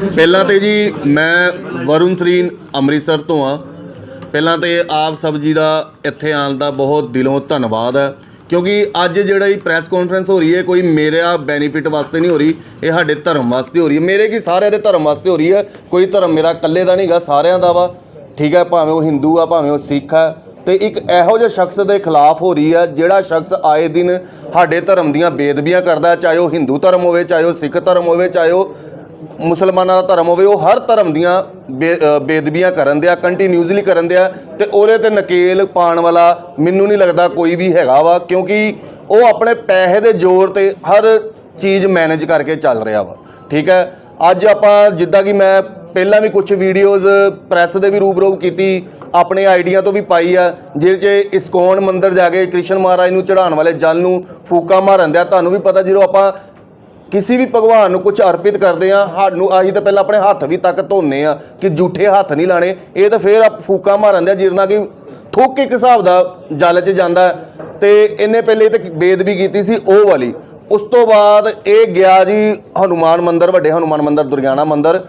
ਪਹਿਲਾਂ ਤੇ ਜੀ ਮੈਂ ਵਰੁਣ ਸਰੀਨ ਅੰਮ੍ਰਿਤਸਰ ਤੋਂ ਆ ਪਹਿਲਾਂ ਤੇ ਆਪ ਸਭ ਜੀ ਦਾ ਇੱਥੇ ਆਉਣ ਦਾ ਬਹੁਤ ਦਿਲੋਂ ਧੰਨਵਾਦ ਹੈ। ਕਿਉਂਕਿ ਅੱਜ ਜਿਹੜਾ ਇਹ ਪ੍ਰੈਸ ਕਾਨਫਰੰਸ ਹੋ ਰਹੀ ਹੈ, ਕੋਈ ਮੇਰਾ ਬੈਨੀਫਿਟ ਵਾਸਤੇ ਨਹੀਂ ਹੋ ਰਹੀ, ਇਹ ਸਾਡੇ ਧਰਮ ਵਾਸਤੇ ਹੋ ਰਹੀ ਹੈ। ਮੇਰੇ ਕੀ ਸਾਰਿਆਂ ਦੇ ਧਰਮ ਵਾਸਤੇ ਹੋ ਰਹੀ ਹੈ, ਕੋਈ ਧਰਮ ਮੇਰਾ ਇਕੱਲੇ ਦਾ ਨਹੀਂਗਾ, ਸਾਰਿਆਂ ਦਾ ਵਾ। ਠੀਕ ਹੈ, ਭਾਵੇਂ ਉਹ ਹਿੰਦੂ ਆ, ਭਾਵੇਂ ਉਹ ਸਿੱਖ ਆ ਤੇ ਇੱਕ ਇਹੋ ਜਿਹੇ ਸ਼ਖਸ ਦੇ ਖਿਲਾਫ ਹੋ ਰਹੀ ਆ ਜਿਹੜਾ ਸ਼ਖਸ ਆਏ ਦਿਨ ਸਾਡੇ ਧਰਮ ਦੀਆਂ ਬੇਦਬੀਆਂ ਕਰਦਾ ਚਾਹੇ ਉਹ ਹਿੰਦੂ ਧਰਮ ਹੋਵੇ, ਚਾਹੇ ਉਹ ਸਿੱਖ ਧਰਮ ਹੋਵੇ, ਚਾਹੇ ਉਹ ਮੁਸਲਮਾਨਾਂ ਦਾ ਧਰਮ ਹੋਵੇ, ਉਹ ਹਰ ਧਰਮ ਦੀਆਂ ਬੇ- ਬੇਦਬੀਆਂ ਕਰਨ ਦਿਆ ਕੰਟੀਨਿਊਸਲੀ ਕਰਨ ਦਿਆ, ਤੇ ਉਹਦੇ ਤੇ ਨਕੇਲ ਪਾਉਣ ਵਾਲਾ ਮੈਨੂੰ ਨਹੀਂ ਲੱਗਦਾ ਕੋਈ ਵੀ ਹੈਗਾ ਵਾ, ਕਿਉਂਕਿ ਉਹ ਆਪਣੇ ਪੈਸੇ ਦੇ ਜ਼ੋਰ ਤੇ ਹਰ ਚੀਜ਼ ਮੈਨੇਜ ਕਰਕੇ ਚੱਲ ਰਿਹਾ ਵਾ। ਠੀਕ ਹੈ? ਅੱਜ ਆਪਾਂ ਜਿੱਦਾਂ ਕਿ ਮੈਂ ਪਹਿਲਾਂ ਵੀ ਕੁਝ ਵੀਡੀਓਜ਼ ਪ੍ਰੈਸ ਦੇ ਵੀ ਰੂਬਰੂ ਕੀਤੀ, ਆਪਣੇ ਆਈਡੀਆ ਤੋਂ ਵੀ ਪਾਈ ਆ, ਜਿਹਦੇ 'ਚ ਇਸਕੋਨ ਮੰਦਿਰ ਜਾ ਕੇ ਕ੍ਰਿਸ਼ਨ ਮਹਾਰਾਜ ਨੂੰ ਚੜਾਉਣ ਵਾਲੇ ਜਲ ਨੂੰ ਫੂਕਾ ਮਾਰਨ ਦਿਆ, ਤੁਹਾਨੂੰ ਵੀ ਪਤਾ ਜਦੋਂ ਆਪਾਂ ਕਿਸੇ ਵੀ ਭਗਵਾਨ ਨੂੰ ਕੁਝ ਅਰਪਿਤ ਕਰਦੇ ਆ, ਸਾਨੂੰ ਅਸੀਂ ਤਾਂ ਪਹਿਲਾਂ ਆਪਣੇ ਹੱਥ ਵੀ ਤੱਕ ਧੋਨੇ ਆ ਕਿ ਝੂਠੇ ਹੱਥ ਨਹੀਂ ਲਾਣੇ ਇਹ ਤਾਂ ਫੇਰ ਆਪ ਫੂਕਾ ਮਾਰਨ ਦੇ ਜਿਰਨਾ ਕਿ ਥੁੱਕ ਇੱਕ ਹਿਸਾਬ ਦਾ ਜਲ 'ਚ ਜਾਂਦਾ ਹੈ। ਤੇ ਇਹਨੇ ਪਹਿਲੇ ਤੇ ਬੇਦਬੀ ਕੀਤੀ ਸੀ ਉਹ ਵਾਲੀ। ਉਸ ਤੋਂ ਬਾਅਦ ਇਹ ਗਿਆ ਜੀ ਹਨੂਮਾਨ ਮੰਦਿਰ, ਵੱਡੇ ਹਨੂਮਾਨ ਮੰਦਿਰ, ਦੁਰਗਿਆਣਾ ਮੰਦਿਰ।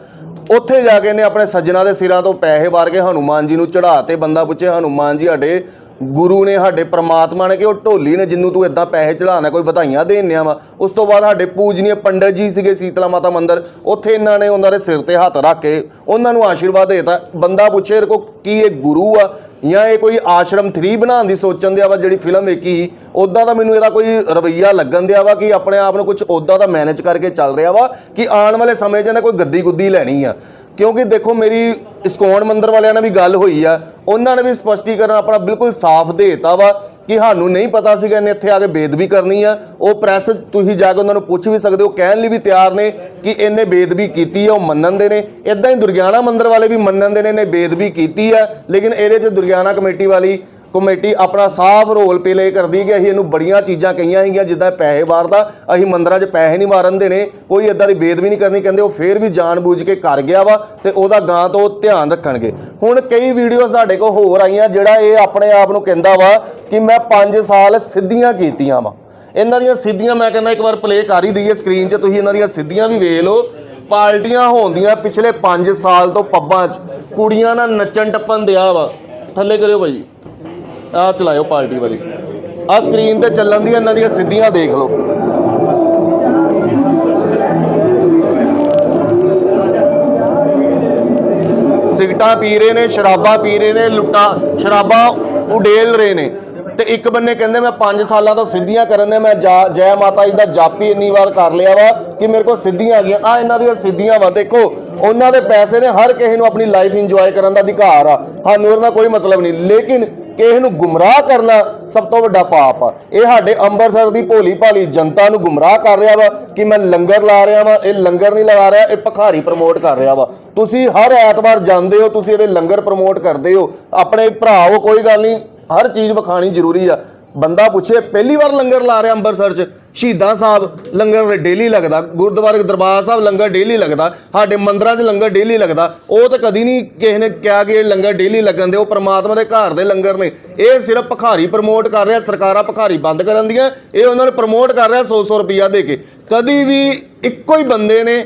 ਉੱਥੇ ਜਾ ਕੇ ਇਹਨੇ ਆਪਣੇ ਸੱਜਣਾ ਦੇ ਸਿਰਾਂ ਤੋਂ ਪੈਸੇ ਵਾਰ ਕੇ ਹਨੂਮਾਨ ਜੀ ਨੂੰ ਚੜਾ ਚੜਾਤੇ ਬੰਦਾ ਪੁੱਛੇ, ਹਨੂਮਾਨ ਜੀ, ਸਾਡੇ ਗੁਰੂ ਨੇ ਸਾਡੇ ਪ੍ਰਮਾਤਮਾ ਨੇ ਕਿ ਉਹ ਢੋਲੀ ਨੇ ਜਿੰਨੂੰ ਤੂੰ ਇਦਾਂ ਪੈਸੇ ਚੜਾਉਣਾ ਕੋਈ ਵਧਾਈਆਂ ਦੇਣਿਆ ਵਾ। ਉਸ ਤੋਂ ਬਾਅਦ ਸਾਡੇ ਪੂਜਨੀय ਪੰਡਤ ਜੀ ਸੀਗੇ ਸੀਤਲਾ ਮਾਤਾ ਮੰਦਿਰ, ਉੱਥੇ ਇਹਨਾਂ ਨੇ ਉਹਨਾਂ ਦੇ ਸਿਰ ਤੇ ਹੱਥ ਰੱਖ ਕੇ ਉਹਨਾਂ ਨੂੰ ਆਸ਼ੀਰਵਾਦ ਦੇਤਾ। ਬੰਦਾ ਪੁੱਛੇ ਇਹਦੇ ਕੋ ਕੀ ਇਹ ਗੁਰੂ ਆ? ਜਾਂ ਇਹ ਕੋਈ ਆਸ਼ਰਮ 3 ਬਣਾਉਣ ਦੀ ਸੋਚਣ ਦਿਆ ਵਾ ਜਿਹੜੀ ਫਿਲਮ ਵੇਖੀ ਉਦਾਂ ਦਾ ਮੈਨੂੰ ਇਹਦਾ ਕੋਈ ਰਵਈਆ ਲੱਗਣ ਦਿਆ ਵਾ ਕਿ ਆਪਣੇ ਆਪ ਨੂੰ ਕੁਝ ਉਦਾਂ ਦਾ ਮੈਨੇਜ ਕਰਕੇ ਚੱਲ ਰਿਹਾ ਵਾ ਕਿ ਆਉਣ ਵਾਲੇ ਸਮੇਂ 'ਚ ਇਹਨੇ ਕੋਈ ਗੱਦੀ ਗੁੱਦੀ ਲੈਣੀ ਆ। ਕਿਉਂਕਿ ਦੇਖੋ, ਮੇਰੀ ਇਸਕੋਨ ਮੰਦਰ ਵਾਲਿਆਂ ਨਾਲ ਵੀ ਗੱਲ ਹੋਈ ਆ। ਉਹਨਾਂ ਨੇ ਵੀ ਸਪਸ਼ਟੀਕਰਨ ਆਪਣਾ ਬਿਲਕੁਲ ਸਾਫ਼ ਦੇ ਦਿੱਤਾ ਵਾ ਕਿ ਸਾਨੂੰ ਨਹੀਂ ਪਤਾ ਸੀਗਾ ਇਹਨੇ ਇੱਥੇ ਆ ਕੇ ਬੇਦਬੀ ਕਰਨੀ ਆ। ਉਹ ਪ੍ਰੈਸ ਤੁਸੀਂ ਜਾ ਕੇ ਉਹਨਾਂ ਨੂੰ ਪੁੱਛ ਵੀ ਸਕਦੇ ਹੋ, ਕਹਿਣ ਲਈ ਵੀ ਤਿਆਰ ਨੇ ਕਿ ਇਹਨੇ ਬੇਦਬੀ ਕੀਤੀ ਆ, ਉਹ ਮੰਨਣ ਦੇ ਨੇ। ਇਦਾਂ ਹੀ ਦੁਰਗਿਆਣਾ ਮੰਦਰ ਵਾਲੇ ਵੀ ਮੰਨਣ ਦੇ ਨੇ ਇਹਨੇ ਬੇਦਬੀ ਕੀਤੀ ਆ, ਲੇਕਿਨ ਇਹਦੇ 'ਚ ਦੁਰਗਿਆਣਾ ਕਮੇਟੀ ਵਾਲੀ ਕਮੇਟੀ ਆਪਣਾ ਸਾਫ਼ ਰੋਲ ਪਲੇ ਕਰਦੀ ਕਿ ਅਸੀਂ ਇਹਨੂੰ ਬੜੀਆਂ ਚੀਜ਼ਾਂ ਕਹੀਆਂ ਹੈਗੀਆਂ ਜਿੱਦਾਂ ਪੈਸੇ ਵਾਰਦਾ, ਅਸੀਂ ਮੰਦਰਾਂ 'ਚ ਪੈਸੇ ਨਹੀਂ ਮਾਰਨ ਦੇਣੇ, ਕੋਈ ਇਦਾਂ ਦੀ ਬੇਦ ਵੀ ਨਹੀਂ ਕਰਨੀ, ਕਹਿੰਦੇ ਉਹ ਫੇਰ ਵੀ ਜਾਣਬੁੱਝ ਕੇ ਕਰ ਗਿਆ ਵਾ ਤੇ ਉਹਦਾ ਗਾਂ ਤੋਂ ਉਹ ਧਿਆਨ ਰੱਖਣਗੇ। ਹੁਣ ਕਈ ਵੀਡੀਓ ਸਾਡੇ ਕੋਲ ਹੋਰ ਆਈਆਂ, ਜਿਹੜਾ ਇਹ ਆਪਣੇ ਆਪ ਨੂੰ ਕਹਿੰਦਾ ਵਾ ਕਿ ਮੈਂ 5 ਸਾਲ ਸਿੱਧੀਆਂ ਕੀਤੀਆਂ ਵਾ। ਇਹਨਾਂ ਦੀਆਂ ਸਿੱਧੀਆਂ ਮੈਂ ਕਹਿੰਦਾ ਇੱਕ ਵਾਰ ਪਲੇ ਕਰ ਹੀ ਦਈਏ ਸਕਰੀਨ 'ਚ, ਤੁਸੀਂ ਇਹਨਾਂ ਦੀਆਂ ਸਿੱਧੀਆਂ ਵੀ ਵੇਖ ਲਓ। ਪਾਰਟੀਆਂ ਹੋਣਦੀਆਂ ਪਿਛਲੇ 5 ਸਾਲ ਤੋਂ ਪੱਬਾਂ 'ਚ। ਕੁੜੀਆਂ ਨਾਲ ਨੱਚਣ ਟੱਪਣ ਦਿਆ ਵਾ। ਥੱਲੇ ਕਰਿਓ ਭਾਈ। ਆਹ ਚਲਾਇਓ ਪਾਰਟੀ ਵਾਲੀ। ਆਹ ਸਕਰੀਨ ਤੇ ਚੱਲਣ ਦੀਆਂ ਇਹਨਾਂ ਦੀਆਂ ਸਿੱਧੀਆਂ ਦੇਖ ਲਓ। ਸਿਗਟਾਂ ਪੀ ਰਹੇ ਨੇ, ਸ਼ਰਾਬਾਂ ਪੀ ਰਹੇ ਨੇ, ਲੁੱਟਾਂ, ਸ਼ਰਾਬਾਂ ਉਡੇਲ ਰਹੇ ਨੇ। ਤੇ ਇੱਕ ਬੰਨੇ ਕਹਿੰਦੇ, ਮੈਂ 5 ਸਾਲਾਂ ਤੋਂ ਸਿੱਧੀਆਂ ਕਰਨ ਨੇ ਮੈਂ ਜਾ- ਜੈ ਮਾਤਾ ਜੀ ਦਾ ਜਾਪੀ ਇੰਨੀ ਵਾਰ ਕਰ ਲਿਆ ਵਾ ਕਿ ਮੇਰੇ ਕੋਲ ਸਿੱਧੀਆਂ ਆ ਗਈਆਂ। ਆ ਇਹਨਾਂ ਦੀਆਂ ਸਿੱਧੀਆਂ ਵਾ, ਦੇਖੋ, ਉਹਨਾਂ ਦੇ ਪੈਸੇ ਨੇ, ਹਰ ਕਿਸੇ ਨੂੰ ਆਪਣੀ ਲਾਈਫ ਇੰਜੋਏ ਕਰਨ ਦਾ ਅਧਿਕਾਰ ਆ। ਸਾਨੂੰ ਇਹਦਾ ਕੋਈ ਮਤਲਬ ਨਹੀਂ। ਲੇਕਿਨ ਕਿਸੇ ਨੂੰ ਗੁੰਮਰਾਹ ਕਰਨਾ ਸਭ ਤੋਂ ਵੱਡਾ ਪਾਪ ਆ। ਇਹ ਸਾਡੇ ਅੰਮ੍ਰਿਤਸਰ ਦੀ ਭੋਲੀ ਭਾਲੀ ਜਨਤਾ ਨੂੰ ਗੁੰਮਰਾਹ ਕਰ ਰਿਹਾ ਵਾ ਕਿ ਮੈਂ ਲੰਗਰ ਲਾ ਰਿਹਾ ਵਾ, ਇਹ ਲੰਗਰ ਨਹੀਂ ਲਗਾ ਰਿਹਾ, ਇਹ ਭਖਾਰੀ ਪ੍ਰਮੋਟ ਕਰ ਰਿਹਾ ਵਾ। ਤੁਸੀਂ ਹਰ ਐਤਵਾਰ ਜਾਂਦੇ ਹੋ, ਤੁਸੀਂ ਇਹਦੇ ਲੰਗਰ ਪ੍ਰਮੋਟ ਕਰਦੇ ਹੋ। ਆਪਣੇ ਭਰਾਓ ਕੋਈ ਗੱਲ ਨਹੀਂ ਹਰ ਚੀਜ਼ ਵਿਖਾਣੀ ਜ਼ਰੂਰੀ ਆ। ਬੰਦਾ ਪੁੱਛੇ, ਪਹਿਲੀ ਵਾਰ ਲੰਗਰ ਲਾ ਰਿਹਾ ਅੰਮ੍ਰਿਤਸਰ 'ਚ, ਸ਼ਹੀਦਾਂ ਸਾਹਿਬ ਲੰਗਰ ਡੇਲੀ ਲੱਗਦਾ, ਗੁਰਦੁਆਰੇ ਦਰਬਾਰ ਸਾਹਿਬ ਲੰਗਰ ਡੇਲੀ ਲੱਗਦਾ, ਸਾਡੇ ਮੰਦਰਾਂ 'ਚ ਲੰਗਰ ਡੇਲੀ ਲੱਗਦਾ, ਉਹ ਤਾਂ ਕਦੀ ਨਹੀਂ ਕਿਸੇ ਨੇ ਕਿਹਾ ਕਿ ਇਹ ਲੰਗਰ ਡੇਲੀ ਲੱਗਣ ਦੇ, ਉਹ ਪ੍ਰਮਾਤਮਾ ਦੇ ਘਰ ਦੇ ਲੰਗਰ ਨੇ। ਇਹ ਸਿਰਫ ਭਖਾਰੀ ਪ੍ਰਮੋਟ ਕਰ ਰਿਹਾ, ਸਰਕਾਰਾਂ ਭਖਾਰੀ ਬੰਦ ਕਰਨ ਦੀਆਂ, ਇਹ ਉਹਨਾਂ ਨੂੰ ਪ੍ਰਮੋਟ ਕਰ ਰਿਹਾ 100-100 ਰੁਪਿਆ ਦੇ ਕੇ। ਕਦੀ ਵੀ ਇੱਕੋ ਹੀ ਬੰਦੇ ਨੇ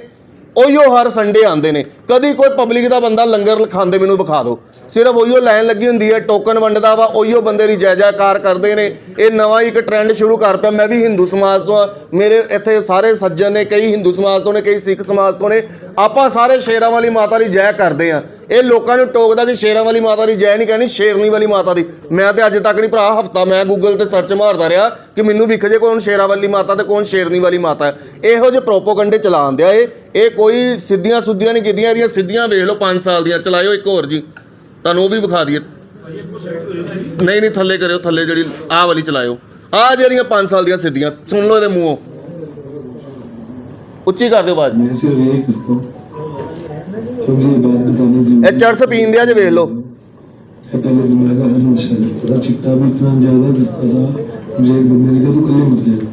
ਉਹੀਓ ਹਰ ਸੰਡੇ ਆਉਂਦੇ ਨੇ। ਕਦੀ ਕੋਈ ਪਬਲਿਕ ਦਾ ਬੰਦਾ ਲੰਗਰ ਖਾਂਦੇ ਮੈਨੂੰ ਵਿਖਾ ਦਿਓ। ਸਿਰਫ ਉਹੀਓ ਲਾਈਨ ਲੱਗੀ ਹੁੰਦੀ ਹੈ ਟੋਕਨ ਵੰਡਦਾ ਵਾ, ਉਹੀਓ ਬੰਦੇ ਦੀ ਜੈ ਜੈਕਾਰ ਕਰਦੇ ਨੇ। ਇਹ ਨਵਾਂ ਇੱਕ ਟ੍ਰੈਂਡ ਸ਼ੁਰੂ ਕਰ ਪਿਆ। ਮੈਂ ਵੀ ਹਿੰਦੂ ਸਮਾਜ ਤੋਂ ਆ। ਮੇਰੇ ਇੱਥੇ ਸਾਰੇ ਸੱਜਣ ਨੇ, ਕਈ ਹਿੰਦੂ ਸਮਾਜ ਤੋਂ ਨੇ, ਕਈ ਸਿੱਖ ਸਮਾਜ ਤੋਂ ਨੇ। ਆਪਾਂ ਸਾਰੇ ਸ਼ੇਰਾਂ ਵਾਲੀ ਮਾਤਾ ਦੀ ਜੈ ਕਰਦੇ ਆ। ਇਹ ਲੋਕਾਂ ਨੂੰ ਟੋਕਦਾ ਕਿ ਸ਼ੇਰਾਂ ਵਾਲੀ ਮਾਤਾ ਦੀ ਜੈ ਨਹੀਂ ਕਹਿਣੀ ਸ਼ੇਰਨੀ ਵਾਲੀ ਮਾਤਾ ਦੀ। ਮੈਂ ਤੇ ਅੱਜ ਤੱਕ ਨਹੀਂ ਭਰਾ, ਹਫਤਾ ਮੈਂ ਗੂਗਲ ਤੇ ਸਰਚ ਮਾਰਦਾ ਰਿਹਾ ਕਿ ਮੈਨੂੰ ਵਿਖ ਜੇ ਕੌਣ ਸ਼ੇਰਾਂ ਵਾਲੀ ਮਾਤਾ ਤੇ ਕੌਣ ਸ਼ੇਰਨੀ ਵਾਲੀ ਮਾਤਾ ਇਹੋ ਜਿਹੇ ਪ੍ਰੋਪੋਗੰਡੇ ਚਲਾਉਂਦੇ ਆ ਇਹ। ਇਹ ਕੋਈ ਸਿੱਧੀਆਂ ਸੁੱਧੀਆਂ ਨਹੀਂ ਕੀਤੀਆਂ ਇਹਦੀਆਂ ਸਿੱਧੀਆਂ ਵੇਖ ਲਓ 5 ਸਾਲ ਦੀਆਂ। ਚਲਾਇਓ ਇੱਕ ਹੋਰ ਜੀ। ਤੁਹਾਨੂੰ ਉਹ ਵੀ ਵਿਖਾ ਦਈਏ। ਨਹੀਂ ਨਹੀਂ ਥੱਲੇ ਕਰਿਓ ਥੱਲੇ ਜਿਹੜੀ ਆਹ ਵਾਲੀ ਚਲਾਇਓ। ਆਹ ਜਿਹੜੀਆਂ 5 ਸਾਲ ਦੀਆਂ ਸਿੱਧੀਆਂ ਸੁਣ ਲਓ ਇਹਦੇ ਮੂੰਹੋਂ। ਉੱਚੀ ਕਰ ਦਿਓ ਆਵਾਜ਼। ਇਹ ਚਰਸ ਪੀਂਦੇ ਆ ਜੇ ਵੇਖ ਲਓ। ਪਹਿਲੇ ਦਿਨ ਲਗਾ ਨਸ਼ਾ ਦਾ ਚਿੱਟਾ ਵੀ ਇਤਨਾ ਜ਼ਿਆਦਾ ਦਿੱਤਾ ਦਾ ਜੇ ਬੰਦੇ ਨੇ ਕਿਹਾ ਤੂੰ ਕੱਲੇ ਮਰ ਜਾਏਗਾ।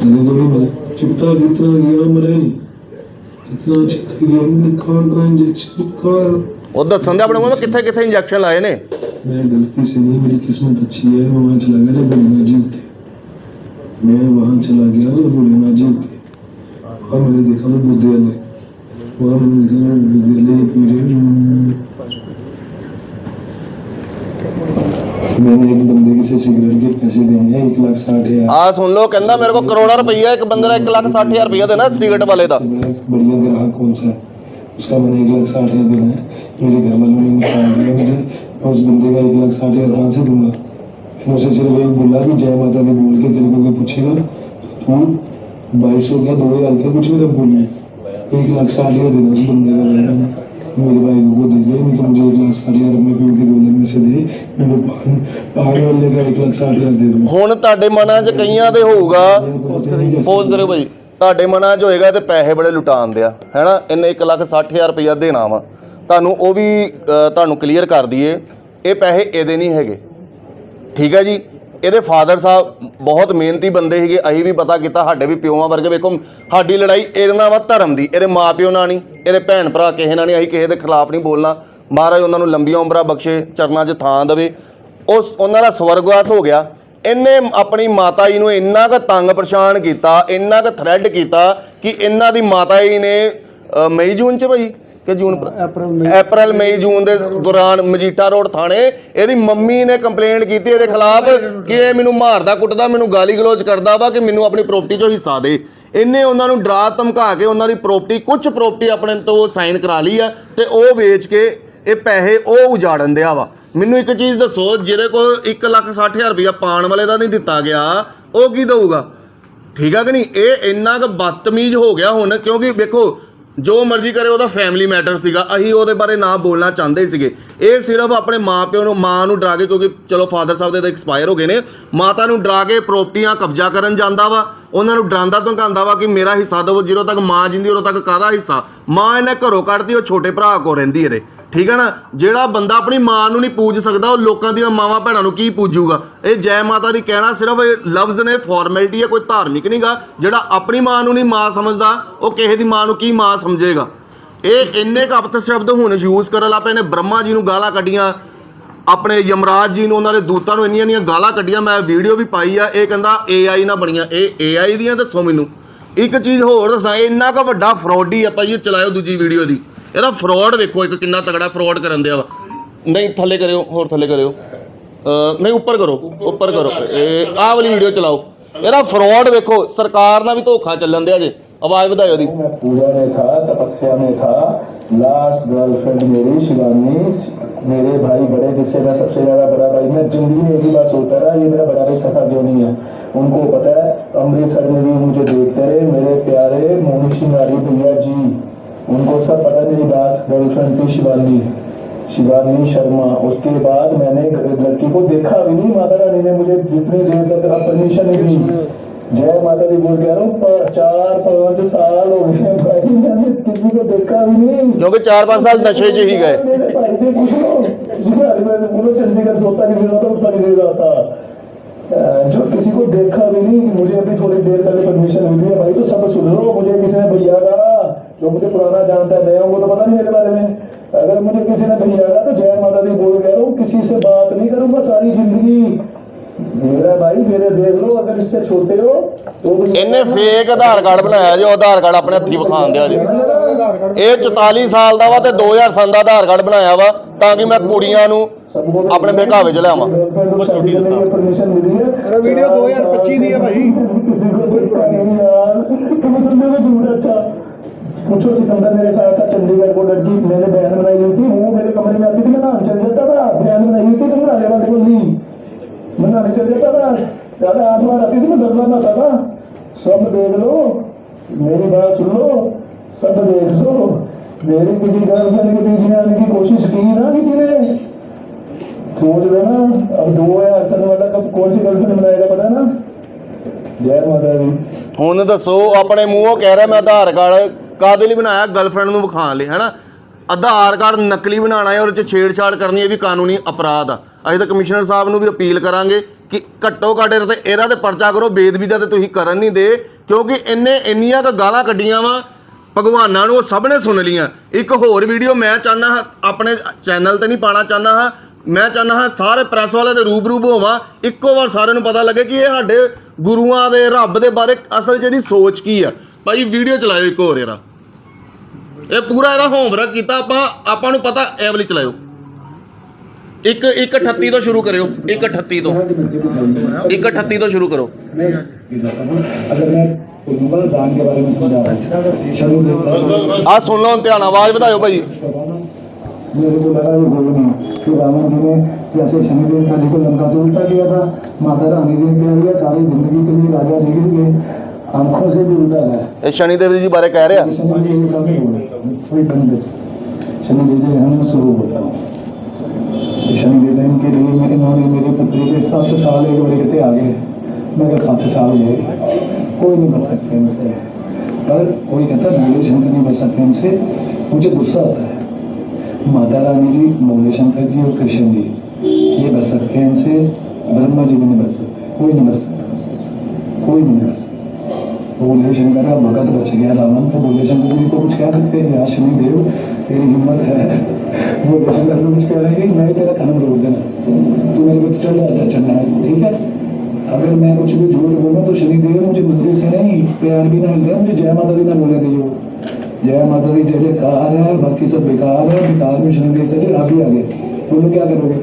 ਤੈਨੂੰ ਕੋਈ ਨਹੀਂ। ही मर जाएगा मैंने कहा मरे चिट्टा भी इतना गया मरे नहीं इतना चिट्टा गया मैंने कहाँ कहाँ इंजेक्शन कहाँ ਉਹ ਦੱਸਣ ਦੇ ਆਪਣੇ ਮੂੰਹ ਵਿੱਚ ਕਿੱਥੇ ਕਿੱਥੇ ਇੰਜੈਕਸ਼ਨ ਲਾਏ ਨੇ मैं गलती से नहीं मेरी किस्मत अच्छी है मैं वहाँ चला गया जब भोलेनाथ जी थे मैं वहाँ चला गया जब भोलेनाथ जी थे और मैंने देखा वो बुद्धे ने वहाँ मैंने देखा विद्यालय पूरे मैंने एक बंदे के से सिगरेट के पैसे देने हैं एक लाख साठ हजार ਆ ਸੁਣ ਲਓ ਕਹਿੰਦਾ ਮੇਰੇ ਕੋਲ ਕਰੋੜਾ ਰੁਪਈਆ ਇੱਕ ਬੰਦੇ ਦਾ 1 ਲੱਖ 60 ਹਜ਼ਾਰ ਰੁਪਈਆ ਦੇਣਾ ਸਿਗਰਟ ਵਾਲੇ ਦਾ तो मेरा बढ़िया ग्राहक कौन सा है उसका मैंने एक लाख साठ हजार देना है मेरे घर वालों ने बताया दिया मुझे मैं उस बंदे का एक लाख साठ हजार कहाँ से दूंगा मैंने उसे सिर्फ एक बोला कि जय माता दी बोल के तेरे को कोई पूछेगा तो तू बाईस सौ क्या दो हजार क्या कुछ मेरा बोलना एक लाख साठ हजार देना उस बंदे का मैंने मेरे भाई को दे दे नहीं तो मुझे एक लाख साठ हजार अपने प्यो के दो में से दे मैं वो पान पान वाले का एक लाख साठ हजार दे दूंगा ਹੁਣ ਤੁਹਾਡੇ ਮਨਾਂ 'ਚ ਕਈਆਂ ਦੇ ਹੋਊਗਾ ਪੋਜ਼ ਕਰਿਓ ਭਾਈ ਤੁਹਾਡੇ ਮਨਾਂ 'ਚ ਹੋਏਗਾ ਤੇ ਪੈਸੇ ਬੜੇ ਲੁਟਾਉਣ ਦਿਆ ਹੈਨਾ ਇਹਨੇ 1 ਲੱਖ 60 ਹਜ਼ਾਰ ਰੁਪਈਆ ਦੇਣਾ ਵਾ ਤੁਹਾਨੂੰ ਉਹ ਵੀ ਅ, ਤੁਹਾਨੂੰ ਕਲੀਅਰ ਕਰ ਦਈਏ ਇਹ ਪੈਸੇ ਇਹਦੇ ਨਹੀਂ ਹੈਗੇ ਠੀਕ ਹੈ ਜੀ ਇਹਦੇ ਫਾਦਰ ਸਾਹਿਬ ਬਹੁਤ ਮਿਹਨਤੀ ਬੰਦੇ ਸੀਗੇ, ਅਸੀਂ ਵੀ ਪਤਾ ਕੀਤਾ, ਸਾਡੇ ਵੀ ਪਿਓਾਂ ਵਰਗੇ। ਵੇਖੋ, ਸਾਡੀ ਲੜਾਈ ਇਹਦੇ ਨਾਲ ਵਾ ਧਰਮ ਦੀ, ਇਹਦੇ ਮਾਪਿਓ ਨਾਲ ਨਹੀਂ, ਇਹਦੇ ਭੈਣ ਭਰਾ ਕਿਸੇ ਨਾਲ ਨਹੀਂ, ਅਸੀਂ ਕਿਸੇ ਦੇ ਖਿਲਾਫ ਨਹੀਂ ਬੋਲਣਾ। ਮਹਾਰਾਜ ਉਹਨਾਂ ਨੂੰ ਲੰਬੀਆਂ ਉਮਰਾਂ ਬਖਸ਼ੇ, ਚਰਨਾਂ 'ਚ ਥਾਂ ਦੇਵੇ। ਉਸ, ਉਹਨਾਂ ਦਾ ਸਵਰਗਵਾਸ ਹੋ ਗਿਆ। ਇਹਨੇ ਆਪਣੀ ਮਾਤਾ ਜੀ ਨੂੰ ਇੰਨਾ ਕੁ ਤੰਗ ਪਰੇਸ਼ਾਨ ਕੀਤਾ, ਇੰਨਾ ਕੁ ਥ੍ਰੈਡ ਕੀਤਾ ਕਿ ਇਹਨਾਂ ਦੀ ਮਾਤਾ ਜੀ ਨੇ ਮਈ ਜੂਨ 'ਚ ਭਾਈ ਕਿ ਜੂਨ ਅਪ੍ਰੈਲ ਮਈ ਜੂਨ ਦੇ ਦੌਰਾਨ ਮਜੀਠਾ ਰੋਡ ਥਾਣੇ ਇਹਦੀ ਮੰਮੀ ਨੇ ਕੰਪਲੇਂਟ ਕੀਤੀ ਇਹਦੇ ਖਿਲਾਫ ਕਿ ਇਹ ਮੈਨੂੰ ਮਾਰਦਾ ਕੁੱਟਦਾ ਮੈਨੂੰ ਗਾਲੀ ਗਲੋਚ ਕਰਦਾ ਵਾ ਕਿ ਮੈਨੂੰ ਆਪਣੀ ਪ੍ਰਾਪਰਟੀ 'ਚੋਂ ਹਿੱਸਾ ਦੇ। ਇਹਨੇ ਉਹਨਾਂ ਨੂੰ ਡਰਾ ਧਮਕਾ ਕੇ ਉਹਨਾਂ ਦੀ ਪ੍ਰਾਪਰਟੀ ਕੁਝ ਪ੍ਰਾਪਰਟੀ ਆਪਣੇ ਤੋਂ ਸਾਈਨ ਕਰਾ ਲਈ ਆ ਤੇ ਉਹ ਵੇਚ ਕੇ ਇਹ ਪੈਸੇ ਉਹ ਉਜਾੜਨ ਦਿਆ ਵਾ। ਮੈਨੂੰ ਇੱਕ ਚੀਜ਼ ਦੱਸੋ ਜਿਹਦੇ ਕੋਲ 1 ਲੱਖ 60 ਹਜ਼ਾਰ ਰੁਪਇਆ ਪਾਣ ਵਾਲੇ ਦਾ ਨਹੀਂ ਦਿੱਤਾ ਗਿਆ ਉਹ ਕੀ ਦਊਗਾ? ਠੀਕ ਆ ਕਿ ਨਹੀਂ? ਇਹ ਇੰਨਾ ਕੁ ਬਦਤਮੀਜ਼ ਹੋ ਗਿਆ ਹੁਣ ਕਿਉਂਕਿ ਵੇਖੋ ਜੋ ਮਰਜ਼ੀ ਕਰੇ, ਉਹਦਾ ਫੈਮਿਲੀ ਮੈਟਰ ਸੀਗਾ। ਅਸੀਂ ਉਹਦੇ ਬਾਰੇ ਨਾ ਬੋਲਣਾ ਚਾਹੁੰਦੇ ਸੀਗੇ। ਇਹ ਸਿਰਫ ਆਪਣੇ ਮਾਪਿਓ ਨੂੰ, ਮਾਂ ਨੂੰ ਡਰਾ ਕੇ, ਕਿਉਂਕਿ ਚਲੋ ਫਾਦਰ ਸਾਹਿਬ ਦੇ ਤਾਂ ਐਕਸਪਾਇਰ ਹੋ ਗਏ ਨੇ, ਮਾਤਾ ਨੂੰ ਡਰਾ ਕੇ ਪ੍ਰਾਪਰਟੀਆਂ ਕਬਜ਼ਾ ਕਰਨ ਜਾਂਦਾ ਵਾ। ਉਹਨਾਂ ਨੂੰ ਡਰਾਂਦਾ ਧਮਕਾਉਂਦਾ ਵਾ ਕਿ ਮੇਰਾ ਹਿੱਸਾ ਦਿਓ ਜਦੋਂ ਤੱਕ ਮਾਂ ਜਿੰਦੀ ਉਦੋਂ ਤੱਕ ਕਾਹਦਾ ਹਿੱਸਾ? ਮਾਂ ਇਹਨੇ ਘਰੋਂ ਕੱਢਦੀ ਉਹ ਛੋਟੇ ਭਰਾ ਕੋ ਰਹਿੰਦੀ ਇਹਦੇ। ਠੀਕ ਹੈ ਨਾ? ਜਿਹੜਾ ਬੰਦਾ ਆਪਣੀ ਮਾਂ ਨੂੰ ਨਹੀਂ ਪੂਜ ਸਕਦਾ, ਉਹ ਲੋਕਾਂ ਦੀਆਂ ਮਾਵਾਂ ਭੈਣਾਂ ਨੂੰ ਕੀ ਪੂਜੂਗਾ? ਇਹ ਜੈ ਮਾਤਾ ਦੀ ਕਹਿਣਾ ਸਿਰਫ ਇਹ ਲਫ਼ਜ਼ ਨੇ ਫਾਰਮੈਲਿਟੀ ਹੈ ਕੋਈ ਧਾਰਮਿਕ ਨਹੀਂਗਾ ਜਿਹੜਾ ਆਪਣੀ ਮਾਂ ਨੂੰ ਨਹੀਂ ਮਾਂ ਸਮਝਦਾ, ਉਹ ਕਿਸੇ ਦੀ ਮਾਂ ਨੂੰ ਕੀ ਮਾਂ ਸਮਝੇਗਾ? ਇਹ ਇੰਨੇ ਕੁ ਸ਼ਬਦ ਹੁਣ ਯੂਜ਼ ਕਰਨ ਲੱਗ ਪਏ ਨੇ, ਬ੍ਰਹਮਾ ਜੀ ਨੂੰ ਗਾਲਾਂ ਕੱਢੀਆਂ। ਆਪਣੇ ਯਮਰਾਜ ਜੀ ਨੂੰ, ਉਹਨਾਂ ਦੇ ਦੂਤਾਂ ਨੂੰ ਇੰਨੀਆਂ ਇੰਨੀਆਂ ਗਾਲਾਂ ਕੱਢੀਆਂ, ਮੈਂ ਵੀਡੀਓ ਵੀ ਪਾਈ ਆ, ਇਹ ਕਹਿੰਦਾ AI ਨਾ ਬਣੀਆਂ। ਇਹ AI ਦੀਆਂ ਦੱਸੋ ਮੈਨੂੰ। ਇੱਕ ਚੀਜ਼ ਹੋਰ ਦੱਸਾਂ, ਇਹ ਇੰਨਾ ਕੁ ਵੱਡਾ ਫਰਾਡੀ ਆ ਭਾਈ, ਇਹ ਚਲਾਇਓ ਦੂਜੀ ਵੀਡੀਓ ਦੀ। ਇਹਦਾ ਫਰਾਡ ਵੇਖੋ, ਇੱਕ ਕਿੰਨਾ ਤਗੜਾ ਫਰਾਡ ਕਰਨ ਦਿਆ ਵਾ। ਨਹੀਂ, ਥੱਲੇ ਕਰਿਓ, ਹੋਰ ਥੱਲੇ ਕਰਿਓ। ਨਹੀਂ, ਉੱਪਰ ਕਰੋ ਉੱਪਰ ਕਰੋ। ਇਹ ਆਹ ਵਾਲੀ ਵੀਡੀਓ ਚਲਾਓ। ਇਹਦਾ ਫਰਾਡ ਵੇਖੋ, ਸਰਕਾਰ ਨਾਲ ਵੀ ਧੋਖਾ ਚੱਲਣ ਦਿਆ ਜੇ। आवाज़ बताओ दी पूजा में था, तपस्या में था। लास्ट गर्लफ्रेंड मेरी शिवानी, मेरे भाई बड़े, जिससे मैं सबसे ज़्यादा बड़ा भाई, मैं ज़िंदगी में एक ही बार सोता रहा, ये मेरा बड़ा भाई सफ़ा क्यों नहीं है? उनको पता है, अमृतसर में भी मुझे देखते रहे, मेरे प्यारे मोहित सिंगारी भैया जी, उनको सब पता मेरी लास्ट गर्लफ्रेंड थी शिवानी। शिवानी शर्मा। उसके बाद मैंने लड़की को देखा भी नहीं, माता रानी ने मुझे जितनी देर तक परमिशन नहीं दी। जय माता दी बोल कह रहा हूँ पर चार पाँच साल हो गए भाई मैंने किसी को देखा भी नहीं। क्योंकि चार पाँच साल नशे से ही गए। मेरे भाई से पूछ लो बोलो चंडीगढ़ सोता किसी जाता उठता किसी जाता। जो किसी को देखा भी नहीं मुझे अभी थोड़ी देर पहले परमिशन मिली है भाई तो सब सुन लो मुझे किसी ने भैया का जो मुझे पुराना जानता है नया वो तो पता नहीं मेरे बारे में। अगर मुझे किसी ने भैया का तो जय माता दी बोल कह रहा हूँ किसी से बात नहीं करूँगा सारी ज़िंदगी। मेरा भाई मेरे देख लो अगर इससे छोटे हो तो भी- ਇਹਨੇ ਫੇਕ ਆਧਾਰ ਕਾਰਡ ਬਣਾਇਆ ਜੋ ਆਧਾਰ ਕਾਰਡ ਆਪਣੇ ਹੱਥੀ ਵਿਖਾਉਣ ਦਿਆ ਜੀ ਇਹ 44 ਸਾਲ ਦਾ ਵਾ ਤੇ 2000 ਦਾ ਆਧਾਰ ਕਾਰਡ ਬਣਾਇਆ ਵਾ ਤਾਂ ਕਿ ਮੈਂ ਕੁੜੀਆਂ ਨੂੰ ਆਪਣੇ ਬਹਿਕਾਵੇ ਚ ਲਿਆਵਾਂ परमिशन मिली है अरे वीडियो 2025 दी है भाई। किसी को देखा नहीं यार तुम सुनने में झूठ अच्छा पूछो सिकंदर मेरे साथ था चंडीगढ़ को लड़की मैंने बहन बनाई था ज्यादा आठ बार आती थी मैं दस बार नहाता था सब देख लो मेरी बात सुन लो सब देख लो मेरी किसी गर्लफ्रेंड के पीछे आने की कोशिश की ना किसी ने सोच लो ना अब दो हजार करने वाला कब कौन सी गर्लफ्रेंड बनाएगा पता है ना जय माता दी ਹੁਣ ਦੱਸੋ ਆਪਣੇ ਮੂੰਹੋਂ ਕਹਿ ਰਿਹਾ ਮੈਂ ਆਧਾਰ ਕਾਰਡ ਕਾਦੇ ਲਈ ਬਣਾਇਆ ਗਰਲਫ੍ਰੈਂਡ ਨੂੰ ਵਿਖਾਉਣ ਲਈ ਹੈਨਾ ਆਧਾਰ ਕਾਰਡ ਨਕਲੀ ਬਣਾਉਣਾ ਹੈ, ਉਹਦੇ ਚ ਛੇੜਛਾੜ ਕਰਨੀ ਇਹ ਵੀ ਕਾਨੂੰਨੀ ਅਪਰਾਧ ਆ। ਅਸੀਂ ਤਾਂ ਕਮਿਸ਼ਨਰ ਸਾਹਿਬ ਨੂੰ ਵੀ ਅਪੀਲ ਕਰਾਂਗੇ ਕਿ ਘੱਟੋ ਘੱਟ ਇਹਦੇ ਤੇ ਇਹਦਾ ਤੇ ਪਰਚਾ ਕਰੋ ਬੇਦਬੀ ਦਾ ਤੇ ਤੁਸੀਂ ਕਰਨ ਨਹੀਂ ਦੇ, ਕਿਉਂਕਿ ਇੰਨੇ ਇੰਨੀਆਂ ਤਾਂ ਗਾਲਾਂ ਕੱਢੀਆਂ ਵਾ, ਭਗਵਾਨਾਂ ਨੂੰ ਉਹ ਸਭ ਨੇ ਸੁਣ ਲੀਆਂ ਇੱਕ ਹੋਰ ਵੀਡੀਓ ਮੈਂ ਚਾਹਨਾ ਹਾਂ, ਆਪਣੇ ਚੈਨਲ ਤੇ ਨਹੀਂ ਪਾਣਾ ਚਾਹਨਾ ਹਾਂ, ਮੈਂ ਚਾਹਨਾ ਹਾਂ ਸਾਰੇ ਪ੍ਰੈਸ ਵਾਲਿਆਂ ਦੇ ਰੂਬਰੂ ਹੋਵਾਂ, ਇੱਕੋ ਵਾਰ ਸਾਰਿਆਂ ਨੂੰ ਪਤਾ ਲੱਗੇ ਕਿ ਇਹ ਸਾਡੇ ਗੁਰੂਆਂ ਦੇ ਰੱਬ ਦੇ ਬਾਰੇ ਅਸਲ ਜਿਹੜੀ ਸੋਚ ਕੀ ਆ। ਭਾਈ, ਵੀਡੀਓ ਚਲਾਇਓ ਇੱਕ ਹੋਰ ਇਹਦਾ ਇਹ ਪੂਰਾ ਇਹਦਾ ਹੋਮਵਰਕ ਕੀਤਾ ਆਪਾਂ ਆਪਾਂ ਨੂੰ ਪਤਾ ਐ ਵਾਲੀ ਚਲਾਇਓ ਇੱਕ 138 ਤੋਂ ਸ਼ੁਰੂ ਕਰਿਓ 138 ਤੋਂ 138 ਤੋਂ ਸ਼ੁਰੂ ਕਰੋ मैं ये जाता हूँ अगर मैं बोलूंगा दान के बारे में समझा रहा हूँ शनि देवता ਆ ਸੁਣ ਲਓ ਧਿਆਨ ਆਵਾਜ਼ ਵਧਾਇਓ ਭਾਈ मेरे को लगा ये बोलना कि रावण जी ने जैसे शनिदेव का जी को लंका से उल्टा किया था माता रानी ने क्या किया सारी जिंदगी के लिए राजा जी के लिए आँखों से भी उल्टा है। ਇਹ शनि देव जी बारे कह रहे शनिदेव कोई शनिदेव जी हम शुरू होता हूँ। शनिदेव इनके लिए मेरे इन्होंने मेरे पुत्री के सात साल एक बड़े कहते आगे मगर सात साल गए कोई नहीं बच सकते इनसे। पर कोई कहता है भोले शंकर नहीं बच सकते इनसे। मुझे गुस्सा आता है। माता रानी जी भोले शंकर जी और कृष्ण जी ये बच सकते हैं इनसे। ब्रह्मा जी भी नहीं बच सकते। कोई नहीं बच सकता। कोई नहीं बच सकता। भोले शंकर का भगत बच गया, रावण तो भोले शंकर जी को कुछ कह सकते हैं यार शनिदेव तेरी हिम्मत है। भोले शंकर को कुछ कह रहे हैं, मैं तेरा खनन रोक देना। तू मेरे को चल अच्छा चलना है ठीक है? अगर मैं कुछ भी झूठ बोलूँ तो शनिदेव मुझे मंदिर से नहीं, प्यार भी ना मुझे जय माता दी ना बोले दियो जय माता दी, जय जयकार है बाकी सब बेकार है, बेकार में शनिदेव चले, आप भी आगे बोलो, क्या करोगे?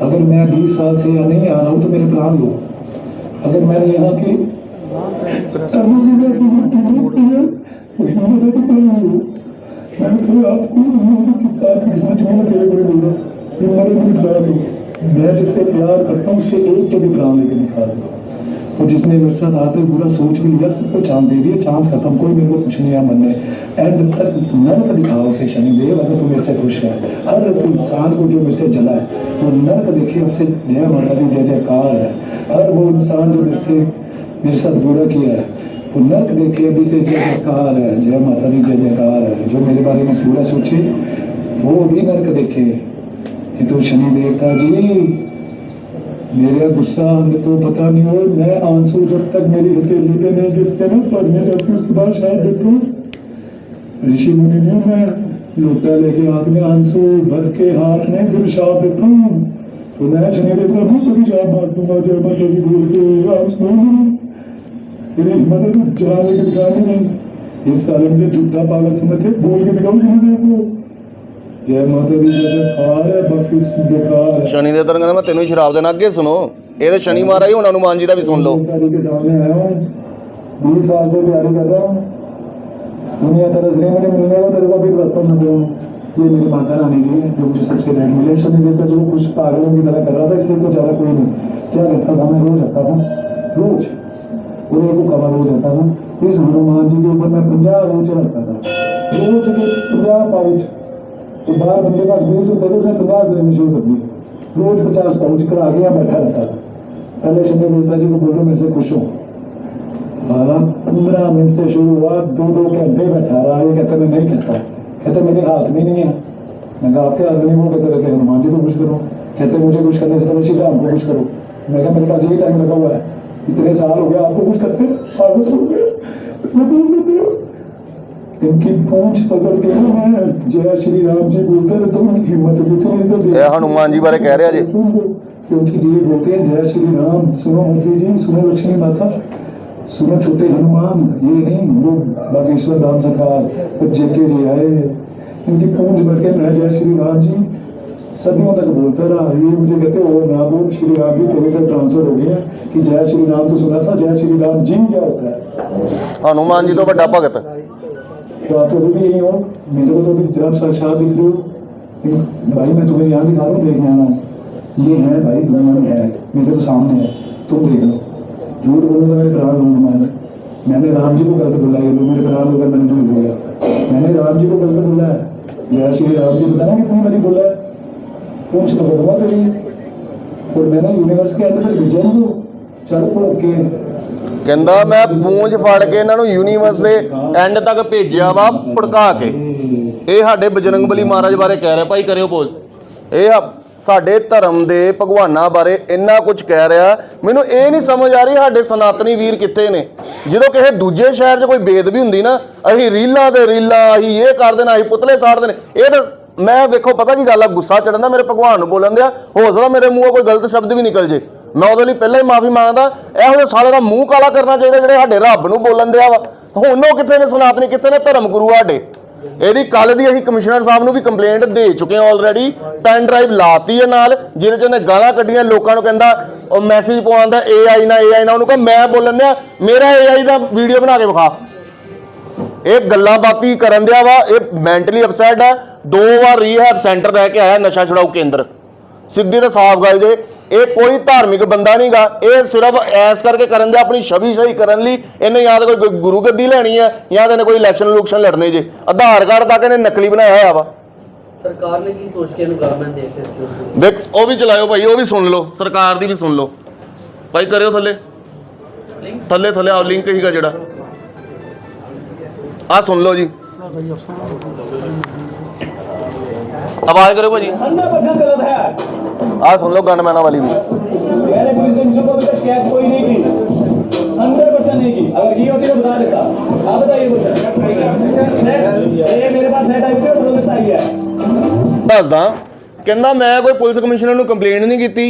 अगर मैं बीस साल से यहाँ नहीं आ रहा हूँ तो मेरे प्राण लो अगर मैं यहाँ की और जिसने मेरे साथ आते पूरा सोच भी लिया सबको चांस दे दिए चांस खत्म, कोई मेरे को कुछ नहीं मन में। एंड तक नर्क दिखाओ उसे शनिदेव अगर तू मेरे से खुश है हर इंसान को जो मेरे से जला है वो नर्क देखे उससे जय माता दी, जय जयकार है हर वो इंसान जो मेरे से मेरे साथ बुरा किया है। वो नर्क देखे, अभी से जय जयकार है, जय माता दी, जय जयकार है। जो मेरे बारे में बुरा सोचे, वो भी नर्क देखे। ये तो शनि देवता जी, मेरा गुस्सा हमें तो पता नहीं हो मैं आँसू जब तक मेरी हथेली पे नहीं गिरते ना पढ़ने जाती हूँ उसके बाद शायद देखूँ। ऋषि मुनि नहीं मैं लोटा लेके हाथ में आँसू भर के हाथ में फिर शाप देता हूँ। तो मैं शनि देवता हूँ कभी शाप मार दूँगा जय माता दी, बोल के आँसू। तेरी हिम्मत है तो जहाँ लेके दिखाने नहीं इस साल मुझे झूठा पागल समझते बोल के दिखाओ शनि देव को जय माता दी जय जयकार है बाकी बेकार है शनि ਦੇ ਤਰ੍ਹਾਂ ਕਹਿੰਦਾ ਮੈਂ ਤੈਨੂੰ ਹੀ ਸ਼ਰਾਬ ਦੇਣਾ ਅੱਗੇ ਸੁਣੋ ਇਹ ਤਾਂ शनि ਮਹਾਰਾਜ ਹੀ ਹੁਣ ਹਨੂਮਾਨ ਜੀ ਦਾ ਵੀ ਸੁਣ ਲਓ तारीख के सामने आया हूँ बीस साल से तैयारी कर रहा हूँ दुनिया तरस रही मुझे मिलने को तेरे को भी करता हूँ मैं ये मेरी माता रानी जी है जो मुझे सबसे लेट मिले शनि देवता जो कुछ पागलों की तरह कर रहा था इससे तो ज़्यादा कोई नहीं क्या करता था मैं रोज रखता था रोज और को कवर रोज रखता था। इस हनुमान जी के ऊपर मैं पंजाब रोज रखता था। रोज के पंजाब पाउच तो बाहर बंदे के बीस होते थे उसने पचास लेने शुरू कर दिए रोज पचास पाउच करा के यहाँ बैठा रहता था। पहले शनि देवता जी को बोलो मेरे से खुश हो। बारह, पंद्रह मिनट से शुरू हुआ दो दो घंटे बैठा रहा। ये कहता, मैं नहीं कहता। कहते, मेरे हाथ में नहीं है। मैं कहा, आपके हाथ में नहीं वो कहते रखे हनुमान जी को खुश करो। कहते, मुझे खुश करने से पहले श्री राम को खुश करो। मैं कहा, मेरे पास यही टाइम लगा हुआ है। इतने साल हो गए आपको कुछ करते पागल हो। गए इनकी पूंछ पकड़ के ना मैं जय श्री राम जी बोलते रहते तो उनकी हिम्मत कितनी तो हनुमान जी बारे कह रहे हैं जी क्योंकि ये बोलते हैं जय श्री राम सुनो मोदी जी सुनो लक्ष्मी माता सुनो छोटे हनुमान ये नहीं वो बागेश्वर धाम सरकार जेके जी आए। इनकी पूंछ भर के मैं जय श्री राम जी सदियों तक बोलता रहा ये मुझे कहते हो राम ओम श्री राम भी थोड़ी देर ट्रांसफ़र हो गया कि जय श्री राम तो सुना था जय श्री राम जी क्या होता है हनुमान जी तो बड़ा भगत तो आप तो भी यही हो मेरे को तो भी जब साक्षात दिख रहे हो। भाई मैं तुम्हें यहाँ दिखा रहा हूँ देखने आना। ये है भाई दुनिया में है मेरे तो सामने है तुम देख लो। झूठ बोलूँगा मेरे खराब होगा मैंने मैंने राम जी को गलत बोला ये लोग मेरे खराब होगा मैंने झूठ बोला। मैंने राम जी को गलत बोला है। जय श्री राम जी बताना कितनी बारी बोला है। కూర్చుని గొడవలని ఇప్పుడు యూనివర్సిటీ అంటే విజయం చదువుకోడు ਕਹਿੰਦਾ ਮੈਂ ਪੂੰਝ ਫੜ ਕੇ ਇਹਨਾਂ ਨੂੰ ਯੂਨੀਵਰਸ ਦੇ ਐਂਡ ਤੱਕ ਭੇਜਿਆ ਵਾ, ਭੜਕਾ ਕੇ। ਇਹ ਸਾਡੇ ਬਜਰੰਗ ਬਲੀ ਮਹਾਰਾਜ ਬਾਰੇ ਕਹਿ ਰਿਹਾ, ਭਾਈ ਕਰਿਓ ਪੋਜ਼। ਇਹ ਸਾਡੇ ਧਰਮ ਦੇ ਭਗਵਾਨਾਂ ਬਾਰੇ ਇੰਨਾ ਕੁਝ ਕਹਿ ਰਿਹਾ। ਮੈਨੂੰ ਇਹ ਨਹੀਂ ਸਮਝ ਆ ਰਹੀ ਸਾਡੇ ਸਨਾਤਨੀ ਵੀਰ ਕਿੱਥੇ ਨੇ। ਜਦੋਂ ਕਿਸੇ ਦੂਜੇ ਸ਼ਹਿਰ 'ਚ ਕੋਈ ਬੇਦ ਵੀ ਹੁੰਦੀ ਨਾ, ਅਸੀਂ ਰੀਲਾਂ ਦੇ ਰੀਲਾਂ, ਅਸੀਂ ਇਹ ਕਰਦੇ ਨੇ ਅਸੀਂ ਪੁਤਲੇ ਸਾੜਦੇ ਨੇ ਇਹ ਤਾਂ ਮੈਂ ਵੇਖੋ, ਪਤਾ ਕੀ ਗੱਲ ਆ? ਗੁੱਸਾ ਚੜਨ ਦਾ ਮੇਰੇ ਭਗਵਾਨ ਨੂੰ ਬੋਲਣ ਦਿਆ, ਹੋ ਸਕਦਾ ਮੇਰੇ ਮੂੰਹੋਂ ਕੋਈ ਗਲਤ ਸ਼ਬਦ ਵੀ ਨਿਕਲ ਜੇ। ਮੈਂ ਉਹਦੇ ਲਈ ਪਹਿਲਾਂ ਹੀ ਮਾਫੀ ਮੰਗਦਾ, ਇਹੋ ਜਿਹੇ ਸਾਲੇ ਦਾ ਮੂੰਹ ਕਾਲਾ ਕਰਨਾ ਚਾਹੀਦਾ ਜਿਹੜੇ ਸਾਡੇ ਰੱਬ ਨੂੰ ਬੋਲਣ ਦਿਆ ਵਾ। ਹੁਣ ਉਹ ਕਿੱਥੇ ਨੇ, ਸਨਾਤਨੀ ਕਿੱਥੇ ਨੇ? ਧਰਮ ਗੁਰੂ ਸਾਡੇ। ਇਹਦੀ ਕੱਲ ਦੀ ਅਸੀਂ ਕਮਿਸ਼ਨਰ ਸਾਹਿਬ ਨੂੰ ਵੀ ਕੰਪਲੇਂਟ ਦੇ ਚੁੱਕੇ ਹਾਂ ਆਲਰੇਡੀ ਪੈਨ ਡਰਾਈਵ ਲਾਤੀ ਹੈ ਨਾਲ, ਜਿਹਦੇ ਚ ਉਹਨੇ ਗਾਲਾਂ ਕੱਢੀਆਂ, ਲੋਕਾਂ ਨੂੰ ਕਹਿੰਦਾ, ਉਹ ਮੈਸੇਜ ਪਵਾਉਂਦਾ AI ਨਾ AI ਨਾ, ਉਹਨੂੰ ਕਹ, ਮੈਂ ਬੋਲਣ ਦਿਆ, ਮੇਰਾ AI ਦਾ ਵੀਡੀਓ ਬਣਾ ਕੇ ਵਿਖਾ। ਇਹ ਗੱਲਾਂ ਬਾਤੀ ਕਰਨ ਦਿਆ ਵਾ, ਇਹ ਮੈਂਟਲੀ ਅਪਸੈਟ ਆ। ਦੋ ਵਾਰ ਰੀਹੈਬ ਸੈਂਟਰ ਰਹਿ ਕੇ ਆਇਆ ਨਸ਼ਾ ਛੁਡਾਊ ਕੇਂਦਰ। ਸਿੱਧੀ ਤੇ ਸਾਫ਼ ਗੱਲ ਜੇ ਇਹ ਕੋਈ ਧਾਰਮਿਕ ਬੰਦਾ ਨਹੀਂਗਾ ਇਹ ਸਿਰਫ ਐਸ ਕਰਕੇ ਕਰਨ ਦੇ ਆਪਣੀ ਛਵੀ ਸਹੀ ਕਰਨ ਲਈ ਇਹਨੇ ਜਾਂ ਤਾਂ ਕੋਈ ਗੁਰੂ ਗੱਦੀ ਲੈਣੀ ਹੈ ਜਾਂ ਤਾਂ ਇਹਨੇ ਕੋਈ ਇਲੈਕਸ਼ਨ ਲੁਕਸ਼ਨ ਲੜਨੇ ਜੇ। ਆਧਾਰ ਕਾਰਡ ਤੱਕ ਇਹਨੇ ਨਕਲੀ ਬਣਾਇਆ ਹੋਇਆ ਵਾ। ਸਰਕਾਰ ਨੇ ਕੀ ਸੋਚ ਕੇ ਇਹਨੂੰ ਗਵਰਨਮੈਂਟ ਦੇ ਦਿੱਤੇ ਦੇਖ ਉਹ ਵੀ ਚਲਾਇਓ ਭਾਈ ਉਹ ਵੀ ਸੁਣ ਲਓ ਸਰਕਾਰ ਦੀ ਵੀ ਸੁਣ ਲਓ। ਭਾਈ ਕਰਿਓ ਥੱਲੇ। ਥੱਲੇ ਥੱਲੇ ਆ ਲਿੰਕ ਹੀਗਾ ਜਿਹੜਾ। ਆ ਸੁਣ ਲਓ ਜੀ। ਆਵਾਜ਼ ਕਰਿਓ ਭਾਜੀ हंड्रेड परसेंट गलत है ਆ ਸੁਣ ਲਓ ਗਨਮੈਨਾਂ ਵਾਲੀ ਵੀ मैंने पुलिस कमिश्नर को अभी तक शिकायत कोई नहीं की हंड्रेड परसेंट नहीं की अगर की होती तो बता देता आप बताइए कुछ ये मेरे पास नेट आई थी पुलिस आई है ਦੱਸਦਾ ਕਹਿੰਦਾ ਮੈਂ ਕੋਈ ਪੁਲਿਸ ਕਮਿਸ਼ਨਰ ਨੂੰ ਕੰਪਲੇਂਟ ਨਹੀਂ ਕੀਤੀ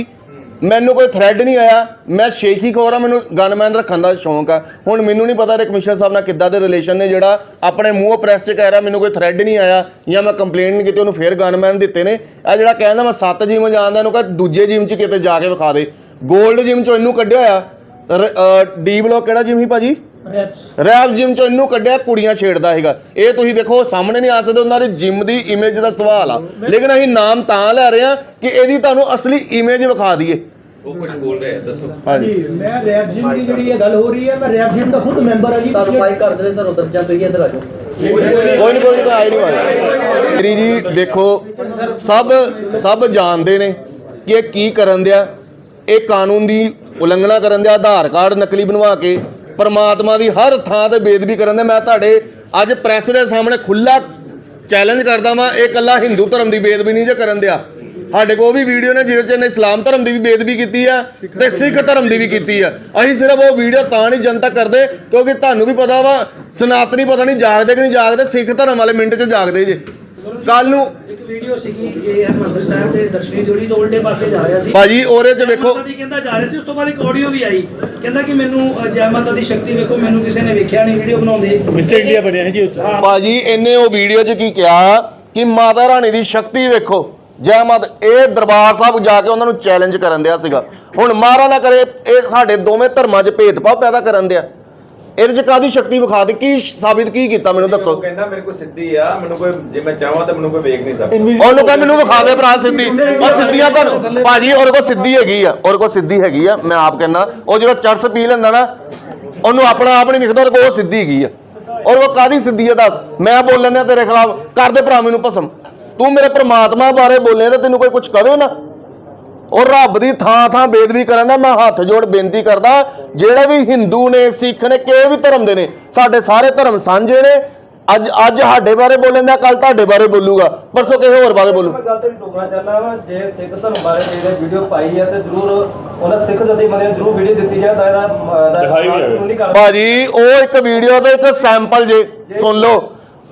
ਮੈਨੂੰ ਕੋਈ ਥ੍ਰੈਡ ਨਹੀਂ ਆਇਆ। ਮੈਂ ਸ਼ੇਖੀ ਖੋਰਾ ਮੈਨੂੰ ਗਨਮੈਨ ਰੱਖਣ ਦਾ ਸ਼ੌਂਕ ਆ। ਹੁਣ ਮੈਨੂੰ ਨਹੀਂ ਪਤਾ ਰੇ ਕਮਿਸ਼ਨਰ ਸਾਹਿਬ ਨਾਲ ਕਿੱਦਾਂ ਦੇ ਰਿਲੇਸ਼ਨ ਨੇ, ਜਿਹੜਾ ਆਪਣੇ ਮੂੰਹੋਂ ਪ੍ਰੈਸ 'ਚ ਕਹਿ ਰਿਹਾ, ਮੈਨੂੰ ਕੋਈ ਥ੍ਰੈਡ ਨਹੀਂ ਆਇਆ, ਜਾਂ ਮੈਂ ਕੰਪਲੇਂਟ ਨਹੀਂ ਕੀਤੀ, ਉਹਨੂੰ ਫੇਰ ਗਨਮੈਨ ਦਿੱਤੇ ਨੇ। ਆ ਜਿਹੜਾ ਕਹਿੰਦਾ ਮੈਂ ਸੱਤ ਜਿਮ ਜਾਣਦਾ, ਇਹਨੂੰ ਕਹ ਦੂਜੇ ਜਿਮ 'ਚ ਕਿਤੇ ਜਾ ਕੇ ਵਿਖਾ ਦੇ। 골ਡ ਜਿਮ 'ਚੋਂ ਇਹਨੂੰ ਕੱਢਿਆ ਹੋਇਆ। ਡੀ ਬਲੋਕ ਕਿਹੜਾ ਜਿਮ ਸੀ ਭਾਜੀ? ਰੈਪ ਜਿਮ ਚੋਂ ਇਹਨੂੰ ਕੱਢਿਆ ਕੁੜੀਆਂ ਛੇੜਦਾ ਹੈਗਾ ਇਹ ਤੁਸੀਂ ਵੇਖੋ ਸਾਹਮਣੇ ਨਹੀਂ ਆ ਸਕਦੇ ਉਹਨਾਂ ਦੀ ਜਿਮ ਦੀ ਇਮੇਜ ਦਾ ਸਵਾਲ ਆ। ਲੇਕਿਨ ਅਸੀਂ ਨਾਮ ਤਾਂ ਲੈ ਰਹੇ ਹਾਂ ਕਿ ਇਹਦੀ ਤੁਹਾਨੂੰ ਅਸਲੀ ਇਮੇਜ ਵਿਖਾ ਦਈਏ। ਉਹ ਕੁਝ ਬੋਲ ਰਿਹਾ ਦੱਸੋ। ਹਾਂਜੀ। ਮੈਂ ਰੈਪ ਜਿਮ ਦੀ ਜਿਹੜੀ ਇਹ ਗੱਲ ਹੋ ਰਹੀ ਹੈ ਮੈਂ ਰੈਪ ਜਿਮ ਦਾ ਖੁਦ ਮੈਂਬਰ ਹਾਂ ਜੀ ਤੁਹਾਨੂੰ ਪਾਈ ਕਰ ਸਰ ਉਧਰ ਜਾਂ ਤੁਸੀਂ ਇੱਧਰ ਆ ਜਾਓ। ਕੋਈ ਨਹੀਂ ਕੋਈ ਨਹੀਂ ਆਈ ਨਹੀਂ ਆਈ ਮੇਰੀ ਜੀ ਦੇਖੋ ਸਭ ਸਭ ਜਾਣਦੇ ਨੇ ਕਿ ਇਹ ਕੀ ਕਰਨ ਦਿਆ। ਇਹ ਕਾਨੂੰਨ ਦੀ ਉਲੰਘਣਾ ਕਰਨ ਦਿਆ ਆਧਾਰ ਕਾਰਡ ਨਕਲੀ ਬਣਵਾ ਕੇ ਪਰਮਾਤਮਾ ਦੀ ਹਰ ਥਾਂ ਤੇ ਬੇਦਬੀ ਕਰਨ ਦੇ ਮੈਂ ਤੁਹਾਡੇ ਅੱਜ ਪ੍ਰੈਸ ਦੇ ਸਾਹਮਣੇ ਖੁੱਲਾ ਚੈਲੰਜ ਕਰਦਾ ਵਾਂ। ਇਹ ਕੱਲਾ ਹਿੰਦੂ ਧਰਮ ਦੀ ਬੇਦਬੀ ਨਹੀਂ ਜੇ ਕਰਨ ਦਿਆ। ਸਾਡੇ ਕੋਲ ਵੀ ਵੀਡੀਓ ਨੇ, ਜਿਹਦੇ ਚ ਇਹਨੇ ਇਸਲਾਮ ਧਰਮ ਦੀ ਵੀ ਬੇਦਬੀ ਕੀਤੀ ਆ ਤੇ ਸਿੱਖ ਧਰਮ ਦੀ ਵੀ ਕੀਤੀ ਆ। ਅਸੀਂ ਸਿਰਫ ਉਹ ਵੀਡੀਓ ਤਾਂ ਨਹੀਂ ਜਨਤਾ ਕਰਦੇ, ਕਿਉਂਕਿ ਤੁਹਾਨੂੰ ਵੀ ਪਤਾ ਵਾ, ਸਨਾਤਨੀ ਪਤਾ ਨਹੀਂ ਜਾਗਦੇ ਕਿ ਨਹੀਂ ਜਾਗਦੇ, ਸਿੱਖ ਧਰਮ ਵਾਲੇ ਮਿੰਟ 'ਚ ਜਾਗਦੇ ਜੇ। ਕੱਲ ਨੂੰ ਇੱਕ ਵੀਡੀਓ ਸੀਗੀ ਇਹ ਹਰਮੰਦਰ ਸਾਹਿਬ ਦੇ ਦਰਸ਼ਨੀ ਜੋੜੀ ਤੋਂ ਉਲਟੇ ਪਾਸੇ ਜਾ ਰਿਹਾ ਸੀ। ਭਾਜੀ ਉਹਦੇ 'ਚ ਵੇਖੋ। ਮਾਤਾ ਦੀ ਕਹਿੰਦਾ ਜਾ ਰਿਹਾ ਸੀ ਉਸ ਤੋਂ ਬਾਅਦ ਇੱਕ ਆਡੀਓ ਵੀ ਆਈ। ਕਹਿੰਦਾ ਕਿ ਮੈਨੂੰ ਜੈ ਮਾਤਾ ਦੀ ਸ਼ਕਤੀ ਵੇਖੋ ਮੈਨੂੰ ਕਿਸੇ ਨੇ ਵੇਖਿਆ ਨਹੀਂ ਵੀਡੀਓ ਬਣਾਉਂਦੇ। ਮਿਸਟਰ ਇੰਡੀਆ ਬਣਿਆ ਹੈ ਜੀ ਭਾਜੀ ਇਹਨੇ ਉਹ ਵੀਡੀਓ 'ਚ ਕੀ ਕਿਹਾ? ਕਿ ਮਾਤਾ ਰਾਣੀ ਦੀ ਸ਼ਕਤੀ ਵੇਖੋ। ਜੈ ਮਾਤਾ ਇਹ ਦਰਬਾਰ ਸਾਹਿਬ ਜਾ ਕੇ ਉਹਨਾਂ ਨੂੰ ਚੈਲੰਜ ਕਰਨ ਦਿਆ ਸੀਗਾ। ਹੁਣ ਮਾਰਾ ਨਾ ਕਰੇ ਇਹ ਸਾਡੇ ਦੋਵੇਂ ਧਰਮਾਂ 'ਚ ਭੇਦਭਾਵ ਪੈਦਾ ਕਰਨ ਦਿਆ। ਇਹਦੇ 'ਚ ਕਾਦੀ ਸ਼ਕਤੀ ਵਿਖਾ ਦੇ ਕੀ ਸਾਬਿਤ ਕੀ ਕੀਤਾ? ਮੈਨੂੰ ਦੱਸੋ। ਕਹਿੰਦਾ ਮੇਰੇ ਕੋਲ ਸਿੱਧੀ ਆ ਮੈਨੂੰ ਕੋਈ ਜੇ ਮੈਂ ਚਾਹਾਂ ਤਾਂ ਮੈਨੂੰ ਕੋਈ ਵੇਖ ਨਹੀਂ ਸਕਦਾ। ਉਹਨੂੰ ਕਹ ਮੈਨੂੰ ਵਿਖਾ ਦੇ ਭਰਾ ਸਿੱਧੀ। ਉਹ ਸਿੱਧੀਆਂ ਤੁਹਾਨੂੰ ਭਾਜੀ ਉਹਦੇ ਕੋਲ ਸਿੱਧੀ ਹੈਗੀ ਆ। ਉਹਦੇ ਕੋਲ ਸਿੱਧੀ ਹੈਗੀ ਆ ਮੈਂ ਆਪ ਕਹਿੰਦਾ ਉਹ ਜਿਹੜਾ ਚਰਸ ਪੀ ਲੈਂਦਾ ਨਾ ਉਹਨੂੰ ਆਪਣਾ ਆਪ ਨਹੀਂ ਵਿਖਦਾ ਉਹਦੇ ਕੋਲ ਉਹ ਸਿੱਧੀ ਹੈਗੀ ਆ। ਔਰ ਉਹ ਕਾਦੀ ਸਿੱਧੀ ਆ ਦੱਸ। ਮੈਂ ਬੋਲਣ ਆ ਤੇਰੇ ਖਿਲਾਫ ਕਰਦੇ ਭਰਾ ਮੈਨੂੰ ਭਸਮ। ਤੂੰ ਮੇਰੇ ਪ੍ਰਮਾਤਮਾ ਬਾਰੇ ਬੋਲੇ ਤਾਂ ਤੈਨੂੰ ਕੋਈ ਕੁਝ ਕਵੇ ਨਾ। ਔਰ ਰੱਬ ਦੀ ਥਾਂ ਥਾਂ ਬੇਦਬੀ ਕਰਨ ਦਾ ਮੈਂ ਹੱਥ ਜੋੜ ਬੇਨਤੀ ਕਰਦਾ ਜਿਹੜੇ ਵੀ ਹਿੰਦੂ ਨੇ ਸਿੱਖ ਨੇ ਕਿਸੇ ਵੀ ਧਰਮ ਦੇ ਨੇ ਸਾਡੇ ਸਾਰੇ ਧਰਮ ਸਾਂਝੇ ਨੇ। ਅੱਜ ਅੱਜ ਸਾਡੇ ਬਾਰੇ ਬੋਲਣ ਦਾ ਕੱਲ ਤੁਹਾਡੇ ਬਾਰੇ ਬੋਲੂਗਾ। ਪਰਸੋਂ ਕਿਸੇ ਹੋਰ ਬਾਰੇ ਬੋਲੂ। ਮੈਂ ਗੱਲ ਤੇ ਟੋਕਣਾ ਚਾਹੁੰਦਾ ਵਾਂ ਜੇ ਸਿੱਖ ਧਰਮ ਬਾਰੇ ਜਿਹੜੇ ਵੀਡੀਓ ਪਾਈ ਹੈ ਤੇ ਜ਼ਰੂਰ ਉਹਨਾਂ ਸਿੱਖ ਜਥੇਬੰਦੀਆਂ ਨੂੰ ਜ਼ਰੂਰ ਵੀਡੀਓ ਦਿੱਤੀ ਜਾਏ ਤਾਂ ਇਹਦਾ ਦਿਖਾਈ ਨਹੀਂ ਕਰ ਭਾਜੀ ਉਹ ਇੱਕ ਵੀਡੀਓ ਤੇ ਇੱਕ ਸੈਂਪਲ ਜੇ ਸੁਣ ਲਓ।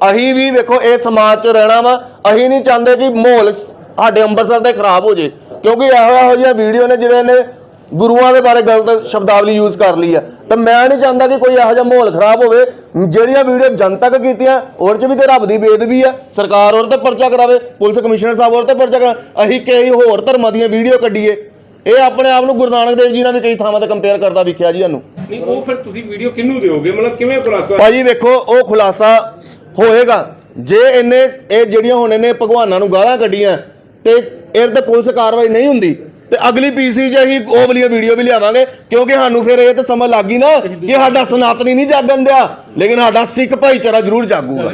ਅਸੀਂ ਵੀ ਵੇਖੋ ਇਹ ਸਮਾਜ 'ਚ ਰਹਿਣਾ ਵਾ। ਅਸੀਂ ਨਹੀਂ ਚਾਹੁੰਦੇ ਕਿ ਮਾਹੌਲ ਸਾਡੇ ਅੰਮ੍ਰਿਤਸਰ ਦਾ ਖਰਾਬ ਹੋ ਜੇ। ਕਿਉਂਕਿ ਇਹੋ ਇਹੋ ਜਿਹੀਆਂ ਵੀਡੀਓ ਨੇ ਜਿਹੜੇ ਨੇ ਗੁਰੂਆਂ ਦੇ ਬਾਰੇ ਗਲਤ ਸ਼ਬਦਾਵਲੀ ਯੂਜ਼ ਕਰ ਲਈ ਆ। ਤਾਂ ਮੈਂ ਨਹੀਂ ਚਾਹੁੰਦਾ ਕਿ ਕੋਈ ਇਹੋ ਜਿਹਾ ਮਾਹੌਲ ਖਰਾਬ ਹੋਵੇ। ਜਿਹੜੀਆਂ ਵੀਡੀਓ ਜਨਤਕ ਕੀਤੀਆਂ ਉਹਦੇ 'ਚ ਵੀ ਤੇ ਰੱਬ ਦੀ ਬੇਦਬੀ ਆ। ਸਰਕਾਰ ਉਹਦੇ ਤੇ ਪਰਚਾ ਕਰਾਵੇ ਪੁਲਿਸ ਕਮਿਸ਼ਨਰ ਸਾਹਿਬ ਉਹਦੇ ਤੇ ਪਰਚਾ ਕਰਾ ਅਸੀਂ ਕਈ ਹੋਰ ਧਰਮਾਂ ਦੀਆਂ ਵੀਡੀਓ ਕੱਢੀਏ। ਇਹ ਆਪਣੇ ਆਪ ਨੂੰ ਗੁਰੂ ਨਾਨਕ ਦੇਵ ਜੀ ਨਾਲ ਵੀ ਕਈ ਥਾਵਾਂ ਤੇ ਕੰਪੇਅਰ ਕਰਦਾ ਵਿਖਿਆ ਜੀ ਸਾਨੂੰ। ਨਹੀਂ ਉਹ ਫਿਰ ਤੁਸੀਂ ਵੀਡੀਓ ਕਿਹਨੂੰ ਦਿਓਗੇ? ਮਤਲਬ ਕਿਵੇਂ ਖੁਲਾਸਾ? ਭਾਜੀ ਵੇਖੋ ਉਹ ਖੁਲਾਸਾ ਹੋਏਗਾ। ਜੇ ਇਹਨੇ ਇਹ ਜਿਹੜੀਆਂ ਹੁਣ ਇਹਨੇ ਭਗਵਾਨਾਂ ਨੂੰ ਗਾਲਾਂ ਕੱਢੀਆਂ ਤੇ ਇਹਦੇ ਤੇ ਪੁਲਿਸ ਕਾਰਵਾਈ ਨਹੀਂ ਹੁੰਦੀ। ਤੇ ਅਗਲੀ ਪੀਸੀ 'ਚ ਅਸੀਂ ਉਹ ਵਾਲੀਆਂ ਵੀਡੀਓ ਵੀ ਲਿਆਵਾਂਗੇ, ਕਿਉਂਕਿ ਸਾਨੂੰ ਫਿਰ ਇਹ ਤਾਂ ਸਮਝ ਲੱਗ ਗਈ ਨਾ ਕਿ ਸਾਡਾ ਸਨਾਤਨੀ ਨਹੀਂ ਜਾਗਣ ਦਿਆ, ਲੇਕਿਨ ਸਾਡਾ ਸਿੱਖ ਭਾਈਚਾਰਾ ਜ਼ਰੂਰ ਜਾਗੂਗਾ।